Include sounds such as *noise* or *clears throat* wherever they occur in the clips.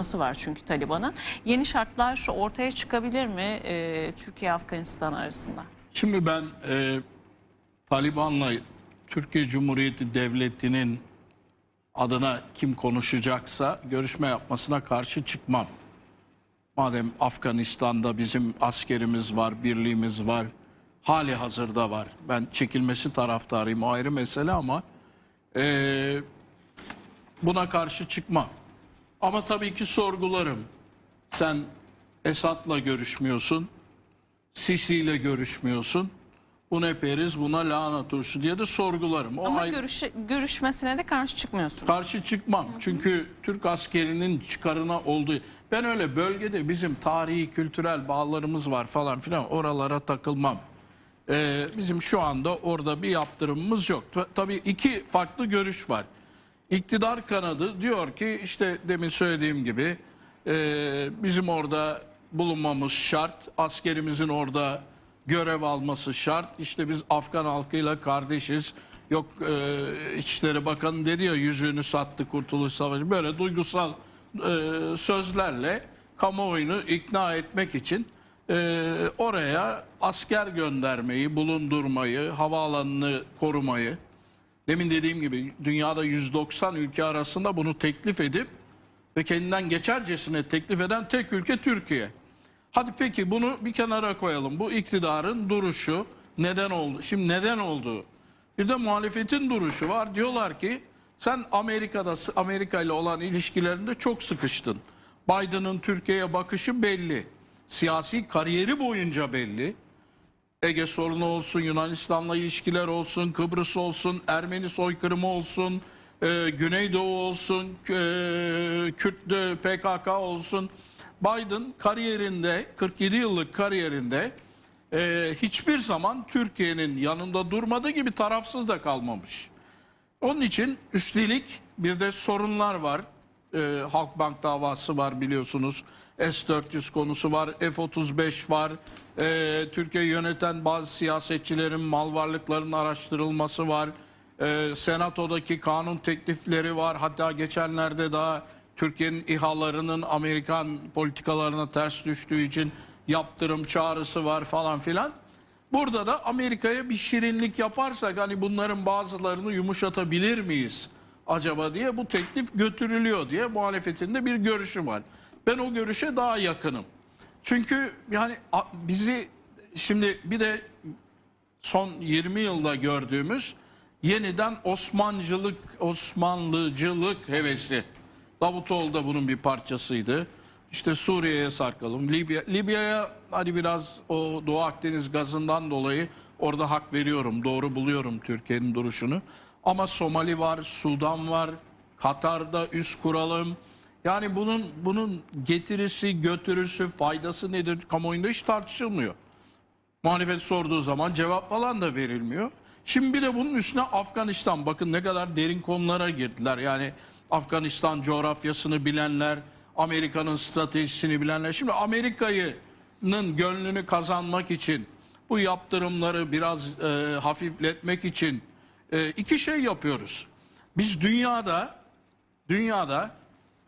Var çünkü Taliban'ın. Yeni şartlar ortaya çıkabilir mi e, Türkiye-Afganistan arasında? Şimdi ben e, Taliban'la Türkiye Cumhuriyeti Devleti'nin adına kim konuşacaksa görüşme yapmasına karşı çıkmam. Madem Afganistan'da bizim askerimiz var, birliğimiz var, hali hazırda var. Ben çekilmesi taraftarıyım o ayrı mesele ama e, buna karşı çıkmam. Ama tabii ki sorgularım. Sen Esad'la görüşmüyorsun. Sisi ile görüşmüyorsun. Bu ne periz buna lanet olsun diye de sorgularım. O Ama ayrı- görüş, görüşmesine de karşı çıkmıyorsunuz. karşı çıkmam. Çünkü Türk askerinin çıkarına olduğu. Ben öyle bölgede bizim tarihi kültürel bağlarımız var falan filan oralara takılmam. Ee, bizim şu anda orada bir yaptırımımız yok. Ta- Tabii iki farklı görüş var. İktidar kanadı diyor ki işte demin söylediğim gibi e, bizim orada bulunmamız şart. Askerimizin orada görev alması şart. İşte biz Afgan halkıyla kardeşiz. Yok e, İçişleri Bakanı dedi ya yüzüğünü sattı Kurtuluş Savaşı. Böyle duygusal e, sözlerle kamuoyunu ikna etmek için e, oraya asker göndermeyi, bulundurmayı, havaalanını korumayı, demin dediğim gibi dünyada 190 ülke arasında bunu teklif edip ve kendinden geçercesine teklif eden tek ülke Türkiye. Hadi peki bunu bir kenara koyalım. Bu iktidarın duruşu neden oldu? Şimdi neden oldu? Bir de muhalefetin duruşu var. Diyorlar ki sen Amerika'da Amerika ile olan ilişkilerinde çok sıkıştın. Biden'ın Türkiye'ye bakışı belli. Siyasi kariyeri boyunca belli. Ege sorunu olsun, Yunanistan'la ilişkiler olsun, Kıbrıs olsun, Ermeni soykırımı olsun, e, Güneydoğu olsun, e, Kürt de PKK olsun. Biden kariyerinde, 47 yıllık kariyerinde e, hiçbir zaman Türkiye'nin yanında durmadığı gibi tarafsız da kalmamış. Onun için üstelik bir de sorunlar var. Ee, Halkbank davası var biliyorsunuz. S-400 konusu var. F-35 var. Ee, Türkiye yöneten bazı siyasetçilerin mal varlıklarının araştırılması var. Ee, Senato'daki kanun teklifleri var. Hatta geçenlerde daha Türkiye'nin İHA'larının Amerikan politikalarına ters düştüğü için yaptırım çağrısı var falan filan. Burada da Amerika'ya bir şirinlik yaparsak hani bunların bazılarını yumuşatabilir miyiz acaba diye bu teklif götürülüyor diye muhalefetinde bir görüşü var. Ben o görüşe daha yakınım. Çünkü yani bizi şimdi bir de son 20 yılda gördüğümüz yeniden Osmancılık, Osmanlıcılık hevesi. Davutoğlu da bunun bir parçasıydı. İşte Suriye'ye sarkalım. Libya, Libya'ya hadi biraz o Doğu Akdeniz gazından dolayı orada hak veriyorum. Doğru buluyorum Türkiye'nin duruşunu. Ama Somali var, Sudan var, Katar'da üst kuralım. Yani bunun bunun getirisi, götürüsü, faydası nedir kamuoyunda hiç tartışılmıyor. Muhalefet sorduğu zaman cevap falan da verilmiyor. Şimdi bir de bunun üstüne Afganistan. Bakın ne kadar derin konulara girdiler. Yani Afganistan coğrafyasını bilenler, Amerika'nın stratejisini bilenler. Şimdi Amerika'nın gönlünü kazanmak için, bu yaptırımları biraz e, hafifletmek için e, iki şey yapıyoruz. Biz dünyada, dünyada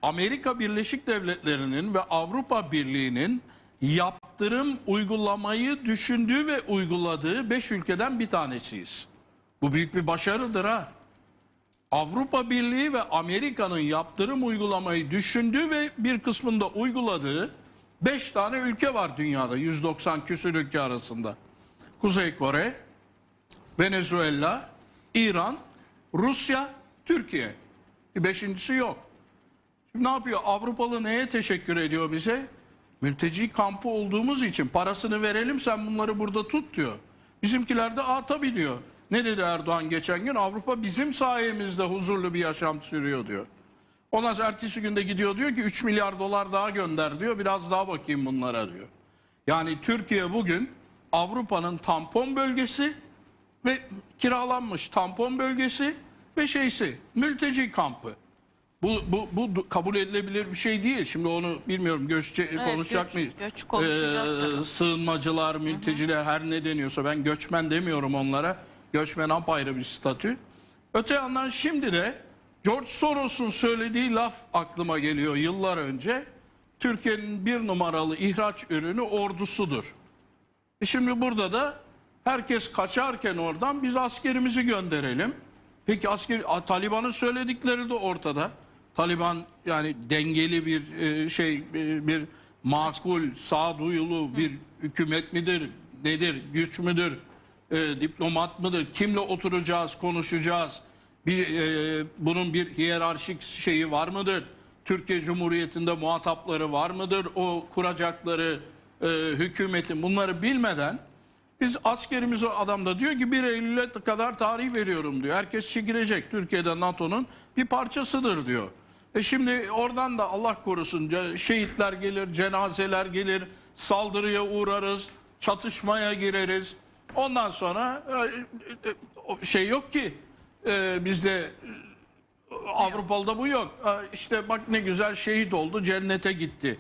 Amerika Birleşik Devletleri'nin ve Avrupa Birliği'nin yaptırım uygulamayı düşündüğü ve uyguladığı 5 ülkeden bir tanesiyiz. Bu büyük bir başarıdır ha. Avrupa Birliği ve Amerika'nın yaptırım uygulamayı düşündüğü ve bir kısmında uyguladığı 5 tane ülke var dünyada 190 küsur ülke arasında. Kuzey Kore, Venezuela, İran, Rusya, Türkiye. Beşincisi yok. Şimdi ne yapıyor? Avrupalı neye teşekkür ediyor bize? Mülteci kampı olduğumuz için parasını verelim sen bunları burada tut diyor. Bizimkiler de aa tabii diyor. Ne dedi Erdoğan geçen gün? Avrupa bizim sayemizde huzurlu bir yaşam sürüyor diyor. Ondan sonra ertesi günde gidiyor diyor ki 3 milyar dolar daha gönder diyor. Biraz daha bakayım bunlara diyor. Yani Türkiye bugün Avrupa'nın tampon bölgesi ve kiralanmış tampon bölgesi ve şeysi mülteci kampı. Bu, bu, bu kabul edilebilir bir şey değil. Şimdi onu bilmiyorum göççe, konuşacak göç- mıyız? göç konuşacağız tabii. Sığınmacılar, mülteciler her ne deniyorsa ben göçmen demiyorum onlara. Göçmen apayrı bir statü. Öte yandan şimdi de George Soros'un söylediği laf aklıma geliyor yıllar önce. Türkiye'nin bir numaralı ihraç ürünü ordusudur. E şimdi burada da herkes kaçarken oradan biz askerimizi gönderelim. Peki asker Taliban'ın söyledikleri de ortada. Taliban yani dengeli bir e, şey e, bir makul, sağduyulu bir hükümet midir? Nedir? Güç müdür? E, diplomat mıdır? Kimle oturacağız, konuşacağız? Bir, e, bunun bir hiyerarşik şeyi var mıdır? Türkiye Cumhuriyeti'nde muhatapları var mıdır? O kuracakları e, hükümetin bunları bilmeden biz askerimize adam da diyor ki 1 Eylül'e kadar tarih veriyorum diyor. Herkes çekilecek. Türkiye'de NATO'nun bir parçasıdır diyor. E şimdi oradan da Allah korusun şehitler gelir, cenazeler gelir, saldırıya uğrarız, çatışmaya gireriz. Ondan sonra e, e, e, o şey yok ki bizde Avrupalı'da bu yok. İşte bak ne güzel şehit oldu, cennete gitti.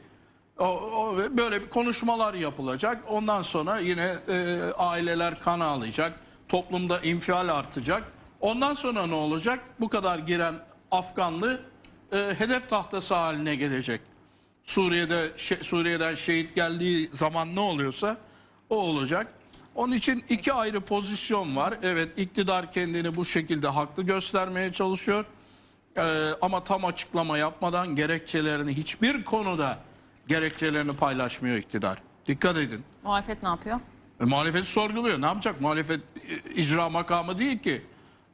O, o- böyle bir konuşmalar yapılacak. Ondan sonra yine e, aileler kan ağlayacak. Toplumda infial artacak. Ondan sonra ne olacak? Bu kadar giren Afganlı e, hedef tahtası haline gelecek. Suriye'de şe- Suriye'den şehit geldiği zaman ne oluyorsa o olacak. Onun için iki ayrı pozisyon var. Evet iktidar kendini bu şekilde haklı göstermeye çalışıyor. Ee, ama tam açıklama yapmadan gerekçelerini hiçbir konuda gerekçelerini paylaşmıyor iktidar. Dikkat edin. Muhalefet ne yapıyor? E, muhalefet sorguluyor. Ne yapacak? Muhalefet e, icra makamı değil ki.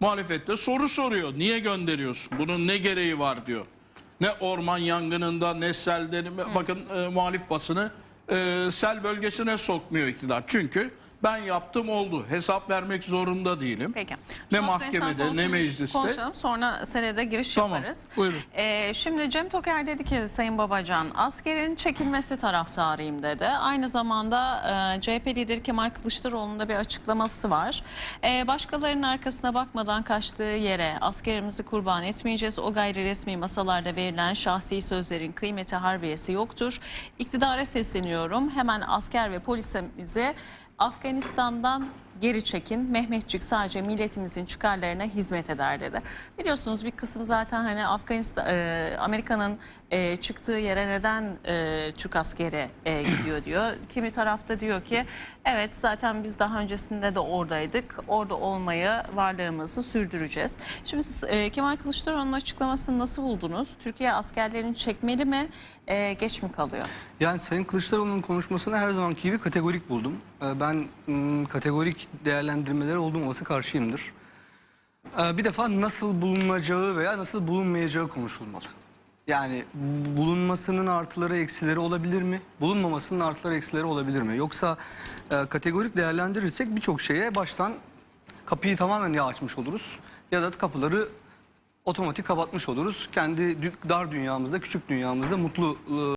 Muhalefet de soru soruyor. Niye gönderiyorsun? Bunun ne gereği var diyor. Ne orman yangınında ne selden bakın e, muhalif basını e, sel bölgesine sokmuyor iktidar. Çünkü ben yaptım oldu. Hesap vermek zorunda değilim. Peki. Ne Şu mahkemede, ne mecliste. Konuşalım sonra senede giriş Tamam, yaparız. buyurun. Ee, şimdi Cem Toker dedi ki Sayın Babacan askerin çekilmesi taraftarıyım dedi. Aynı zamanda e, CHP lideri Kemal Kılıçdaroğlu'nun da bir açıklaması var. E, başkalarının arkasına bakmadan kaçtığı yere askerimizi kurban etmeyeceğiz. O gayri resmi masalarda verilen şahsi sözlerin kıymeti harbiyesi yoktur. İktidara sesleniyorum. Hemen asker ve polisimizi Afganistan'dan geri çekin. Mehmetçik sadece milletimizin çıkarlarına hizmet eder dedi. Biliyorsunuz bir kısım zaten hani Afganistan e, Amerika'nın e, çıktığı yere neden e, Türk askeri e, gidiyor diyor. *clears throat* Kimi tarafta diyor ki evet zaten biz daha öncesinde de oradaydık. Orada olmayı varlığımızı sürdüreceğiz. Şimdi siz e, Kemal Kılıçdaroğlu'nun açıklamasını nasıl buldunuz? Türkiye askerlerini çekmeli mi? E, geç mi kalıyor? Yani Sayın Kılıçdaroğlu'nun konuşmasını her zamanki gibi kategorik buldum. Ee, Ben mm, kategorik değerlendirmelere olduğum olası karşıyımdır. Ee, Bir defa nasıl bulunacağı veya nasıl bulunmayacağı konuşulmalı. Yani bulunmasının artıları eksileri olabilir mi? Bulunmamasının artıları eksileri olabilir mi? Yoksa e, kategorik değerlendirirsek birçok şeye baştan kapıyı tamamen ya açmış oluruz ya da kapıları otomatik kapatmış oluruz. Kendi dar dünyamızda, küçük dünyamızda mutlu e,